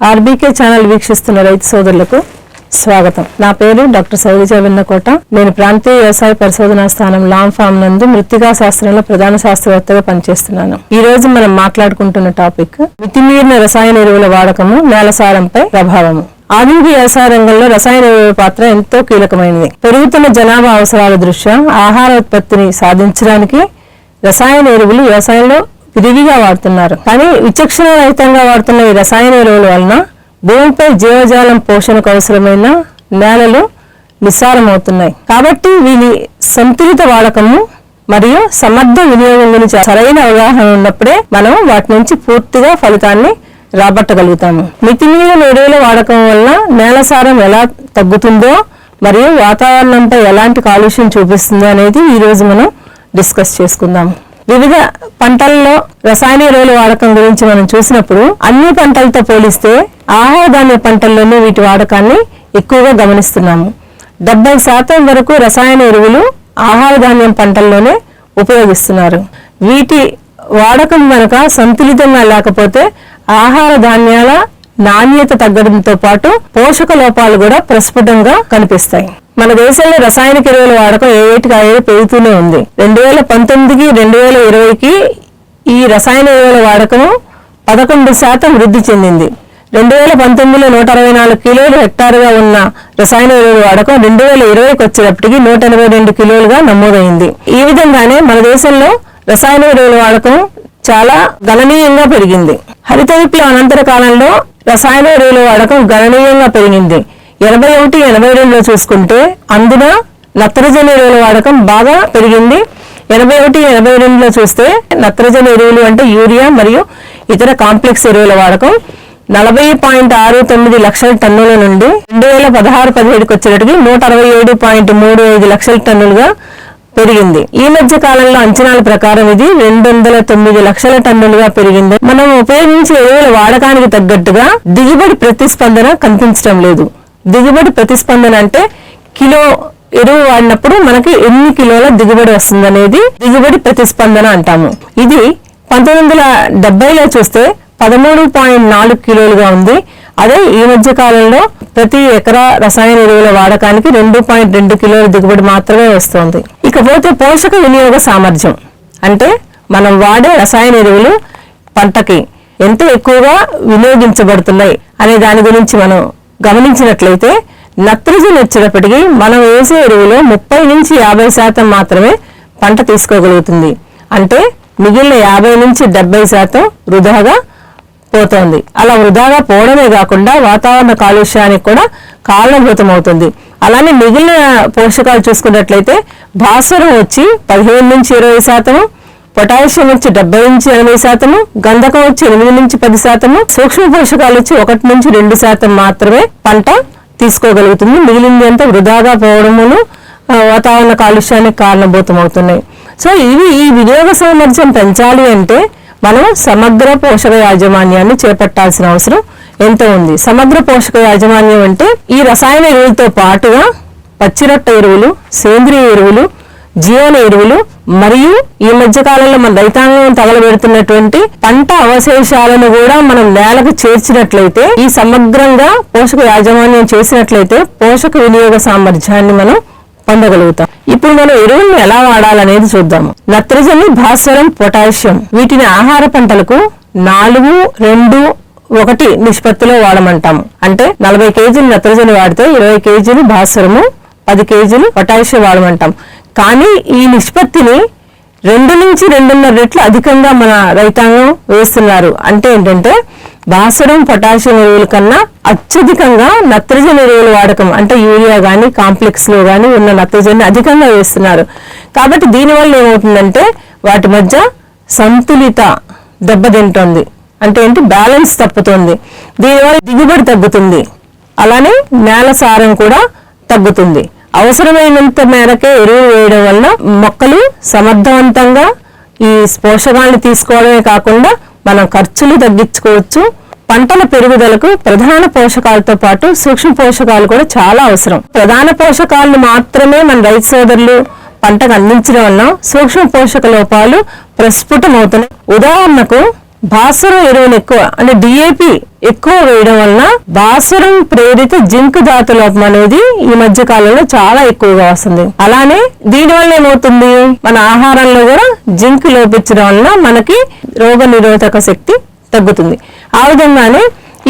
RBK channel వీక్షిస్తున్న రైతు సోదరులకు స్వాగతం. నా పేరు డాక్టర్ సౌరిజ విన్నకోట నేను ప్రాంతీయ వ్యవసాయ పరిశోధనా స్థానం లాంగ్ ఫామ్ నందు మృతికా శాస్త్రంలో ప్రధాన శాస్త్రవేత్తగా పనిచేస్తున్నాను. ఈ రోజు మనం మాట్లాడుకుంటున్న టాపిక్ మితిమీరిన రసాయన ఎరువుల వాడకము నేల సారంపై ప్రభావము. ఆధునిక వ్యవసాయ రంగంలో రసాయన ఎరువుల పాత్ర ఎంతో కీలకమైనది. పెరుగుతున్న జనాభా అవసరాల దృష్ట్యా ఆహార ఉత్పత్తిని సాధించడానికి రసాయన ఎరువులు వ్యవసాయంలో విరివిగా వాడుతున్నారు. కానీ విచక్షణ రహితంగా వాడుతున్న ఈ రసాయన ఎరువుల వలన భూమిపై జీవజాలం పోషణకు అవసరమైన నేలలు నిస్సారమవుతున్నాయి. కాబట్టి వీని సంతులిత వాడకము మరియు సమర్థ వినియోగం గురించి సరైన అవగాహన ఉన్నప్పుడే మనం వాటి నుంచి పూర్తిగా ఫలితాన్ని రాబట్టగలుగుతాము. మితిమీరిన ఎరువుల వాడకం వల్ల నేల సారం ఎలా తగ్గుతుందో మరియు వాతావరణంపై ఎలాంటి కాలుష్యం చూపిస్తుందో అనేది ఈరోజు మనం డిస్కస్ చేసుకుందాము. వివిధ పంటల్లో రసాయన ఎరువుల వాడకం గురించి మనం చూసినప్పుడు అన్ని పంటలతో పోలిస్తే ఆహార ధాన్య పంటల్లోనే వీటి వాడకాన్ని ఎక్కువగా గమనిస్తున్నాము. డెబ్బై శాతం వరకు రసాయన ఎరువులు ఆహార ధాన్యం పంటల్లోనే ఉపయోగిస్తున్నారు. వీటి వాడకం కనుక సంతులితంగా లేకపోతే ఆహార ధాన్యాల నాణ్యత తగ్గడంతో పాటు పోషక లోపాలు కూడా ప్రస్ఫుటంగా కనిపిస్తాయి. మన దేశంలో రసాయనిక ఎరువుల వాడకం ఏ ఏటికి ఏడు పెరుగుతూనే ఉంది. రెండు వేల పంతొమ్మిదికి రెండు వేల ఇరవైకి ఈ రసాయన ఎరువుల వాడకం పదకొండు శాతం వృద్ధి చెందింది. రెండు వేల పంతొమ్మిదిలో నూట అరవై నాలుగు కిలోలు హెక్టారుగా ఉన్న రసాయన ఎరువుల వాడకం రెండు వేల ఇరవైకి వచ్చేటప్పటికి నూట ఎనభై రెండు కిలోలుగా నమోదైంది. ఈ విధంగానే మన దేశంలో రసాయన ఎరువుల వాడకం చాలా గణనీయంగా పెరిగింది. హరిత విప్లవం అనంతర కాలంలో రసాయన ఎరువుల వాడకం గణనీయంగా పెరిగింది. ఎనభై ఒకటి ఎనభై రెండులో చూసుకుంటే అందున నత్రజని ఎరువుల వాడకం బాగా పెరిగింది. ఎనభై ఒకటి ఎనభై రెండులో చూస్తే నత్రజని ఎరువులు అంటే యూరియా మరియు ఇతర కాంప్లెక్స్ ఎరువుల వాడకం. నలభై పాయింట్ ఆరు తొమ్మిది లక్షల టన్నుల నుండి రెండు వేల పదహారు పదిహేడుకి వచ్చేటికి నూట అరవై ఏడు పాయింట్ మూడు ఐదు లక్షల టన్నులుగా పెరిగింది. ఈ మధ్య కాలంలో అంచనాల ప్రకారం ఇది రెండు వందల తొమ్మిది లక్షల టన్నులుగా పెరిగింది. మనం ఉపయోగించే ఎరువుల వాడకానికి తగ్గట్టుగా దిగుబడి ప్రతిస్పందన కనిపించడం లేదు. దిగుబడి ప్రతిస్పందన అంటే కిలో ఎరువు వాడినప్పుడు మనకి ఎన్ని కిలోల దిగుబడి వస్తుంది అనేది దిగుబడి ప్రతిస్పందన అంటాము. ఇది పంతొమ్మిది వందల డెబ్బైలో చూస్తే పదమూడు పాయింట్ నాలుగు కిలోలుగా ఉంది. అదే ఈ మధ్య కాలంలో ప్రతి ఎకరా రసాయన ఎరువుల వాడకానికి రెండు పాయింట్ రెండు కిలోల దిగుబడి మాత్రమే వస్తుంది. ఇకపోతే పోషక వినియోగ సామర్థ్యం అంటే మనం వాడే రసాయన ఎరువులు పంటకి ఎంత ఎక్కువగా వినియోగించబడుతున్నాయి అనే దాని గురించి మనం గమనించినట్లయితే నత్రజని వచ్చేటప్పటికి మనం వేసే ఎరువులో ముప్పై నుంచి యాభై శాతం మాత్రమే పంట తీసుకోగలుగుతుంది. అంటే మిగిలిన యాభై నుంచి డెబ్బై శాతం వృధాగా పోతోంది. అలా వృధాగా పోవడమే కాకుండా వాతావరణ కాలుష్యానికి కూడా కారణభూతమవుతుంది అలానే మిగిలిన పోషకాలు చూసుకున్నట్లయితే భాస్వరం వచ్చి పదిహేను నుంచి ఇరవై శాతము పొటాషియం వచ్చి డెబ్బై నుంచి ఎనభై శాతము గంధకం వచ్చి ఎనిమిది నుంచి పది శాతము సూక్ష్మ పోషకాలు వచ్చి ఒకటి నుంచి రెండు శాతం మాత్రమే పంట తీసుకోగలుగుతుంది. మిగిలింది అంతా వృధాగా పోవడమును వాతావరణ కాలుష్యానికి కారణభూతమవుతున్నాయి. సో ఇవి ఈ వినియోగ సామర్థ్యం పెంచాలి అంటే మనం సమగ్ర పోషక యాజమాన్యాన్ని చేపట్టాల్సిన అవసరం ఎంతో ఉంది. సమగ్ర పోషక యాజమాన్యం అంటే ఈ రసాయన ఎరువులతో పాటుగా పచ్చిరొట్ట ఎరువులు సేంద్రియ ఎరువులు జీవన ఎరువులు మరియు ఈ మధ్య కాలంలో మన రైతాంగం తగలబెడుతున్నటువంటి పంట అవశేషాలను కూడా మనం నేలకు చేర్చినట్లయితే ఈ సమగ్రంగా పోషక యాజమాన్యం చేసినట్లయితే పోషక వినియోగ సామర్థ్యాన్ని మనం పొందగలుగుతాం. ఇప్పుడు మనం ఎరువులను ఎలా వాడాలనేది చూద్దాము. నత్రజని భాస్వరం పొటాషియం వీటిని ఆహార పంటలకు నాలుగు రెండు ఒకటి నిష్పత్తిలో వాడమంటాము. అంటే నలభై కేజీలు నత్రజని వాడితే ఇరవై కేజీలు భాస్వరము పది కేజీలు పొటాషియం వాడమంటాం కానీ ఈ నిష్పత్తిని రెండు నుంచి రెండున్నర రెట్లు అధికంగా మన రైతాంగం వేస్తున్నారు. అంటే ఏంటంటే భాస్వరం పొటాషియం ఎరువుల కన్నా అత్యధికంగా నత్రజని ఎరువుల వాడకం అంటే యూరియా కానీ కాంప్లెక్స్లో ఉన్న నత్రజని అధికంగా వేస్తున్నారు. కాబట్టి దీనివల్ల ఏమవుతుందంటే వాటి మధ్య సంతులిత దెబ్బతింటోంది అంటే ఏంటి? బ్యాలెన్స్ తప్పుతుంది. దీనివల్ల దిగుబడి తగ్గుతుంది. అలానే నేల సారం కూడా తగ్గుతుంది. అవసరమైనంత మేరకే ఎరువు వేయడం వల్ల మొక్కలు సమర్థవంతంగా ఈ పోషకాలను తీసుకోవడమే కాకుండా మనం ఖర్చులు తగ్గించుకోవచ్చు. పంటల పెరుగుదలకు ప్రధాన పోషకాలతో పాటు సూక్ష్మ పోషకాలు కూడా చాలా అవసరం. ప్రధాన పోషకాలను మాత్రమే మన రైతు సోదరులు పంటకు అందించడం వల్ల సూక్ష్మ పోషక లోపాలు ప్రస్ఫుటమవుతున్నాయి. ఉదాహరణకు భాస్వరం ఎరువును ఎక్కువ. అంటే డిఏపి ఎక్కువ వేయడం వలన భాస్వరం ప్రేరిత జింక్ ధాతు లోపం అనేది ఈ మధ్య కాలంలో చాలా ఎక్కువగా వస్తుంది. అలానే దీని వల్ల ఏమవుతుంది? మన ఆహారంలో కూడా జింక్ లోపించడం వలన మనకి రోగ నిరోధక శక్తి తగ్గుతుంది. ఆ విధంగానే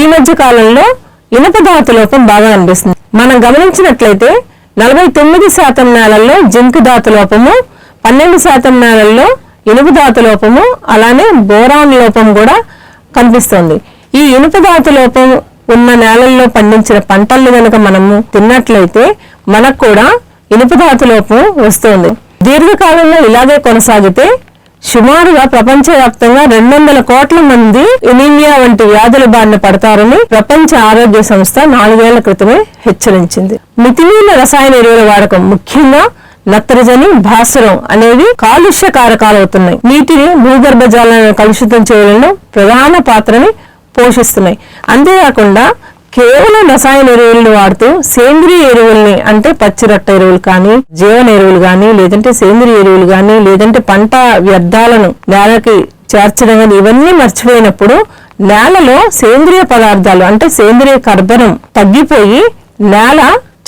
ఈ మధ్య కాలంలో ఇనుప ధాతు లోపం బాగా అనిపిస్తుంది. మనం గమనించినట్లయితే నలభై తొమ్మిది శాతం నేలల్లో జింక్ ధాతు లోపము పన్నెండు శాతం నేలల్లో ఇనుప ధాతు లోపము అలానే బోరాన్ లోపం కూడా కనిపిస్తుంది. ఈ ఇనుప ధాతు లోపం ఉన్న నేలల్లో పండించిన పంటల్ని కనుక మనము తిన్నట్లయితే మనకు కూడా ఇనుప ధాతు లోపం వస్తుంది. దీర్ఘకాలంలో ఇలాగే కొనసాగితే సుమారుగా ప్రపంచవ్యాప్తంగా రెండు వందల కోట్ల మంది ఎనీమియా వంటి వ్యాధుల బారిన పడతారని ప్రపంచ ఆరోగ్య సంస్థ నాలుగేళ్ళ క్రితమే హెచ్చరించింది. మితిమీరిన రసాయన ఎరువుల వాడకం ముఖ్యంగా నత్రజని భాస్వరం అనేవి కాలుష్య కారకాలు అవుతున్నాయి నీటిని భూగర్భ జలాలను కలుషితం చేయడంలో ప్రధాన పాత్రని పోషిస్తున్నాయి. అంతేకాకుండా కేవలం రసాయన ఎరువులను వాడుతూ సేంద్రియ ఎరువుల్ని అంటే పచ్చిరట్ట ఎరువులు కానీ జీవన ఎరువులు కానీ లేదంటే సేంద్రియ ఎరువులు కానీ లేదంటే పంట వ్యర్థాలను నేలకి చేర్చడం కానీ ఇవన్నీ మర్చిపోయినప్పుడు నేలలో సేంద్రియ పదార్థాలు అంటే సేంద్రియ కర్బనం తగ్గిపోయి నేల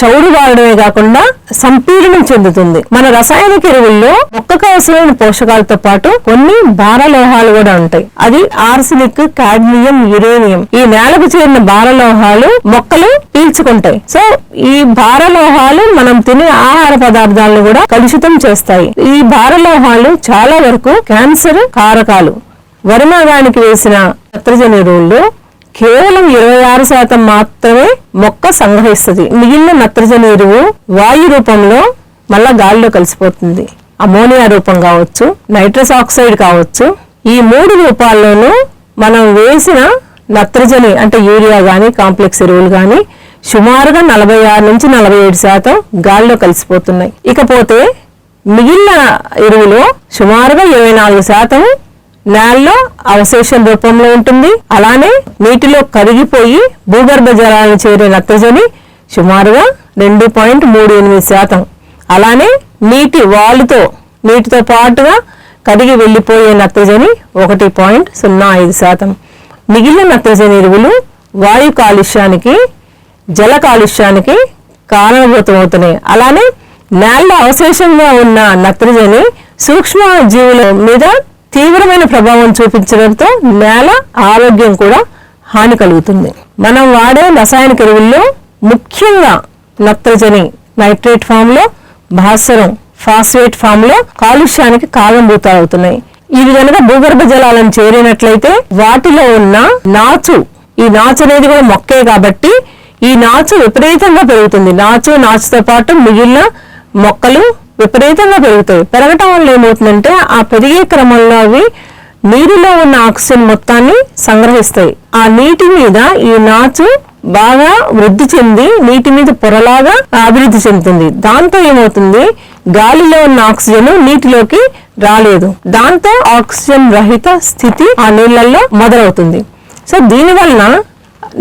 చౌడు వాడడమే కాకుండా సంపీడనం చెందుతుంది. మన రసాయనిక ఎరువుల్లో మొక్కకు అవసరమైన పోషకాలతో పాటు కొన్ని భారలోహాలు కూడా ఉంటాయి. అది ఆర్సినిక్ కాడ్మియం యురేనియం. ఈ నేలకు చేరిన భారలోహాలు మొక్కలు పీల్చుకుంటాయి. సో ఈ భారలోహాలు మనం తినే ఆహార పదార్థాలను కూడా కలుషితం చేస్తాయి. ఈ భారలోహాలు చాలా వరకు క్యాన్సర్ కారకాలు. వరిమాగానికి వేసిన నత్రజని ఎరువుల్లో కేవలం ఇరవై ఆరు శాతం మాత్రమే మొక్క సంగ్రహిస్తుంది. మిగిలిన నత్రజని ఎరువు వాయు రూపంలో మళ్ళా గాలిలో కలిసిపోతుంది. అమోనియా రూపం కావచ్చు నైట్రస్ ఆక్సైడ్ కావచ్చు. ఈ మూడు రూపాల్లోనూ మనం వేసిన నత్రజని అంటే యూరియా కానీ కాంప్లెక్స్ ఎరువులు కానీ సుమారుగా నలభై ఆరు నుంచి నలభై ఏడు శాతం గాలిలో కలిసిపోతున్నాయి. ఇకపోతే మిగిలిన ఎరువులో సుమారుగా ఇరవై నాలుగు శాతం నేలలో అవశేషం రూపంలో ఉంటుంది. అలానే నీటిలో కరిగిపోయి భూగర్భ జలాలను చేరే నత్రజని సుమారుగా రెండు పాయింట్ మూడు ఎనిమిది శాతం. అలానే నీటి వాలుతో నీటితో పాటుగా కరిగి వెళ్ళిపోయే నత్రజని ఒకటి పాయింట్ సున్నా ఐదు శాతం. మిగిలిన నత్రజని ఎరువులు వాయు కాలుష్యానికి జల కాలుష్యానికి కారణభూతమవుతున్నాయి. అలానే నేల అవశేషంగా ఉన్న నత్రజని సూక్ష్మ జీవుల మీద తీవ్రమైన ప్రభావం చూపించడంతో నేల ఆరోగ్యం కూడా హాని కలుగుతుంది. మనం వాడే రసాయనిక ఎరువుల్లో ముఖ్యంగా నత్రజని నైట్రేట్ ఫామ్లో భాస్వరం ఫాస్ఫేట్ ఫామ్లో కాలుష్యానికి కారణభూతాలు అవుతున్నాయి ఇవి కనుక భూగర్భ జలాలను చేరినట్లయితే వాటిలో ఉన్న నాచు ఈ నాచు అనేది కూడా మొక్కే కాబట్టి ఈ నాచు విపరీతంగా పెరుగుతుంది. నాచు నాచుతో పాటు మిగిలిన మొక్కలు విపరీతంగా పెరుగుతాయి. పెరగటం వల్ల ఏమవుతుందంటే ఆ పెరిగే క్రమంలో అవి నీటిలో ఉన్న ఆక్సిజన్ మొత్తాన్ని సంగ్రహిస్తాయి. ఆ నీటి మీద ఈ నాచు బాగా వృద్ధి చెంది నీటి మీద పొరలాగా అభివృద్ధి చెందుతుంది. దాంతో ఏమవుతుంది? గాలిలో ఉన్న ఆక్సిజన్ నీటిలోకి రాలేదు. దాంతో ఆక్సిజన్ రహిత స్థితి ఆ నీళ్ళల్లో మొదలవుతుంది. సో దీని వలన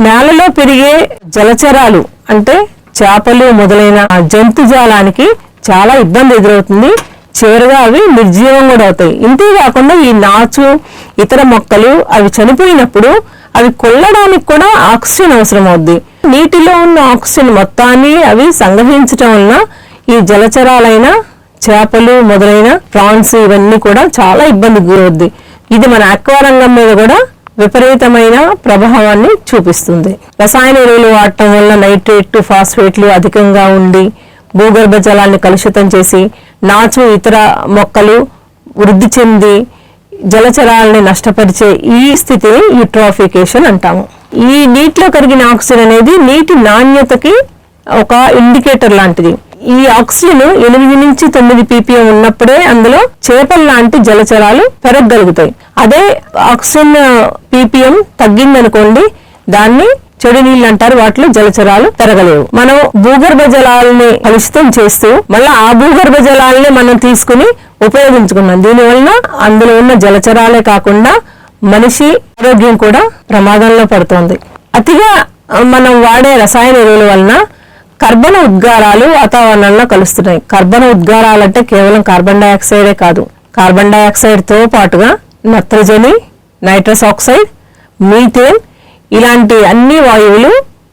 నేలలో పెరిగే జలచరాలు అంటే చేపలు మొదలైన జంతుజాలానికి చాలా ఇబ్బంది ఎదురవుతుంది. చివరిగా అవి నిర్జీవం కూడా అవుతాయి. ఇంతే కాకుండా ఈ నాచు ఇతర మొక్కలు అవి చనిపోయినప్పుడు అవి కొల్లడానికి కూడా ఆక్సిజన్ అవసరం అవుద్ది నీటిలో ఉన్న ఆక్సిజన్ మొత్తాన్ని అవి సంగ్రహించటం వలన ఈ జలచరాలైన చేపలు మొదలైన ప్రాన్స్ ఇవన్నీ కూడా చాలా ఇబ్బంది గురవుద్ది. ఇది మన అక్వారంగం మీద కూడా విపరీతమైన ప్రభావాన్ని చూపిస్తుంది. రసాయన ఎరువులు వాడటం వల్ల నైట్రేట్ ఫాస్ఫేట్లు అధికంగా ఉండి భూగర్భ జలాన్ని కలుషితం చేసి నాచు ఇతర మొక్కలు వృద్ధి చెంది జలచరాలని నష్టపరిచే ఈ స్థితిని యూట్రాఫికేషన్ అంటాము. ఈ నీటిలో కరిగిన ఆక్సిజన్ అనేది నీటి నాణ్యతకి ఒక ఇండికేటర్ లాంటిది. ఈ ఆక్సిజన్ ఎనిమిది నుంచి తొమ్మిది పీపీఎం ఉన్నప్పుడే అందులో చేపల లాంటి జలచరాలు పెరగగలుగుతాయి. అదే ఆక్సిజన్ పీపీఎం తగ్గిందనుకోండి దాన్ని చెడు నీళ్ళు అంటారు వాటిలో జలచరాలు పెరగలేవు మనం భూగర్భ జలాలని కలుషితం చేస్తూ మళ్ళీ ఆ భూగర్భ జలాలని మనం తీసుకుని ఉపయోగించుకున్నాం. దీనివలన అందులో ఉన్న జలచరాలే కాకుండా మనిషి ఆరోగ్యం కూడా ప్రమాదంలో పడుతోంది. అతిగా మనం వాడే రసాయన ఎరువుల వలన కర్బన ఉద్గారాలు వాతావరణంలో కలుస్తున్నాయి. కర్బన ఉద్గారాలు అంటే కేవలం కార్బన్ డైఆక్సైడే కాదు. కార్బన్ డైఆక్సైడ్తో పాటుగా నత్రజని నైట్రస్ ఆక్సైడ్ మీథేన్ ఇలాంటి అన్ని వాయువులు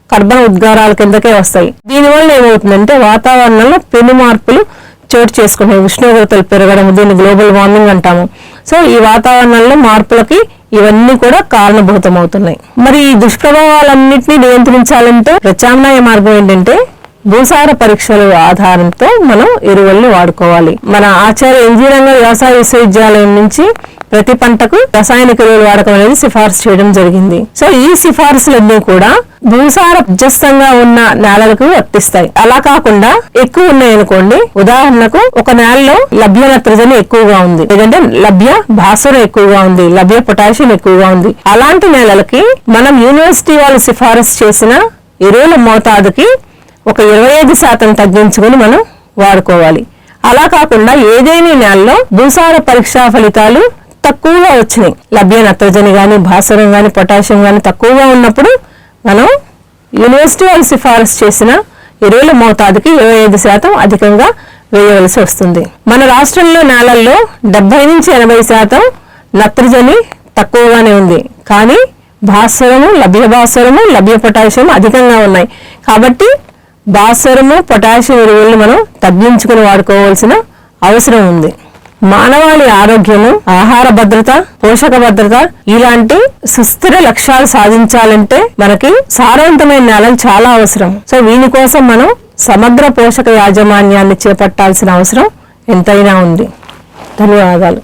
కర్బన ఉద్గారాల కిందకే వస్తాయి. దీనివల్ల ఏమవుతుందంటే వాతావరణంలో పెను మార్పులు చోటు చేసుకున్నాయి ఉష్ణోగ్రతలు పెరగడం దీన్ని గ్లోబల్ వార్మింగ్ అంటాము. సో ఈ వాతావరణంలో మార్పులకి ఇవన్నీ కూడా కారణభూతం అవుతున్నాయి మరి ఈ దుష్ప్రభావాలన్నింటినీ నియంత్రించాలంటే ప్రత్యామ్నాయ మార్గం ఏంటంటే భూసార పరీక్షల ఆధారంతో మనం ఎరువుల్ని వాడుకోవాలి. మన ఆచార్య ఇంజనీరింగ్ వ్యవసాయ విశ్వవిద్యాలయం నుంచి ప్రతి పంటకు రసాయనిక ఎరువులు వాడకం అనేది సిఫార్సు చేయడం జరిగింది. సో ఈ సిఫార్సులన్నీ కూడా భూసార అధ్యస్థంగా ఉన్న నేలలకు వర్తిస్తాయి. అలా కాకుండా ఎక్కువ ఉన్నాయనుకోండి ఉదాహరణకు ఒక నేలలో లభ్య నత్రజని ఎక్కువగా ఉంది. లేదంటే లభ్య భాస్వరం ఎక్కువగా ఉంది లభ్య పొటాషియం ఎక్కువగా ఉంది. అలాంటి నేలలకి మనం యూనివర్సిటీ వాళ్ళు సిఫారసు చేసిన ఎరువుల మోతాదుకి ఒక ఇరవై ఐదు శాతం తగ్గించుకుని మనం వాడుకోవాలి. అలా కాకుండా ఏదేని నెలలో భూసార పరీక్షా ఫలితాలు తక్కువగా వచ్చినాయి. లభ్య నత్రజని కానీ భాస్వరం కానీ పొటాషియం కానీ తక్కువగా ఉన్నప్పుడు మనం యూనివర్సిటీ వాళ్ళు సిఫారసు చేసిన ఎరువుల మోతాదుకి ఇరవై ఐదు శాతం అధికంగా వేయవలసి వస్తుంది. మన రాష్ట్రంలో నేలల్లో డెబ్బై నుంచి ఎనభై శాతం నత్రజని తక్కువగానే ఉంది. కానీ భాస్వరము లభ్య భాస్వరము లభ్య పొటాషియం అధికంగా ఉన్నాయి. కాబట్టి భాస్వరము పొటాషియం ఎరువులను మనం తగ్గించుకుని వాడుకోవాల్సిన అవసరం ఉంది. మానవాళి ఆరోగ్యము ఆహార భద్రత పోషక భద్రత ఇలాంటి సుస్థిర లక్ష్యాలు సాధించాలంటే మనకి సారవంతమైన నేలలు చాలా అవసరం. సో దీని కోసం మనం సమగ్ర పోషక యాజమాన్యాన్ని చేపట్టాల్సిన అవసరం ఎంతైనా ఉంది. ధన్యవాదాలు.